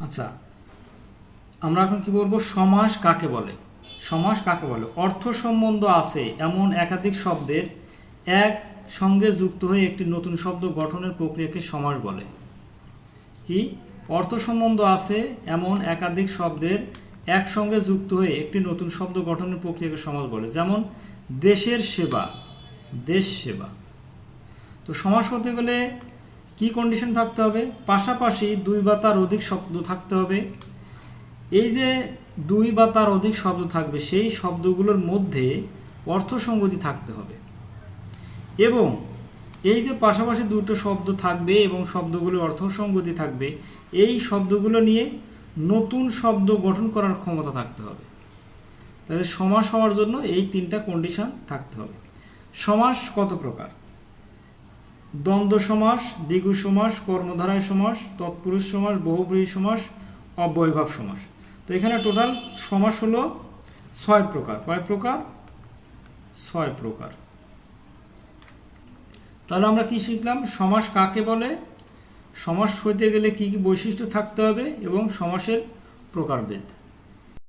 আচ্ছা আমরা এখন কি বলব? সমাস কাকে বলে? সমাস কাকে বলে? অর্থ সম্বন্ধ আছে এমন একাধিক শব্দের এক সঙ্গে যুক্ত হয়ে একটি নতুন শব্দ গঠনের প্রক্রিয়াকে সমাস বলে। কি? অর্থ সম্বন্ধ আছে এমন একাধিক শব্দের একসঙ্গে যুক্ত হয়ে একটি নতুন শব্দ গঠনের প্রক্রিয়াকে সমাস বলে। যেমন, দেশের সেবা। দেশ সেবা। তো সমাস হতে গেলে কি কন্ডিশন থাকতে হবে? পাশাপাশি দুই বা তার অধিক শব্দ থাকতে হবে। এই যে দুই বা তার অধিক শব্দ থাকবে, সেই শব্দগুলোর মধ্যে অর্থসঙ্গতি থাকতে হবে। এবং এই যে পাশাপাশি দুটো শব্দ থাকবে এবং শব্দগুলোর অর্থসঙ্গতি থাকবে, এই শব্দগুলো নিয়ে নতুন শব্দ গঠন করার ক্ষমতা থাকতে হবে। তাহলে সমাস হওয়ার জন্য এই তিনটা কন্ডিশন থাকতে হবে। সমাস কত প্রকার? দ্বন্দ্ব সমাস দ্বিগু সমাস, কর্মধারায় সমাস, তৎপুরুষ সমাস, বহুব্রীহি সমাস অবৈভাব সমাস। তো এখানে টোটাল সমাস হলো ছয় প্রকার। কয় প্রকার? ছয় প্রকার। তাহলে আমরা কি শিখলাম? সমাস কাকে বলে? সমাস হইতে গেলে কি কি বৈশিষ্ট্য থাকতে হবে এবং সমাসের প্রকারভেদ।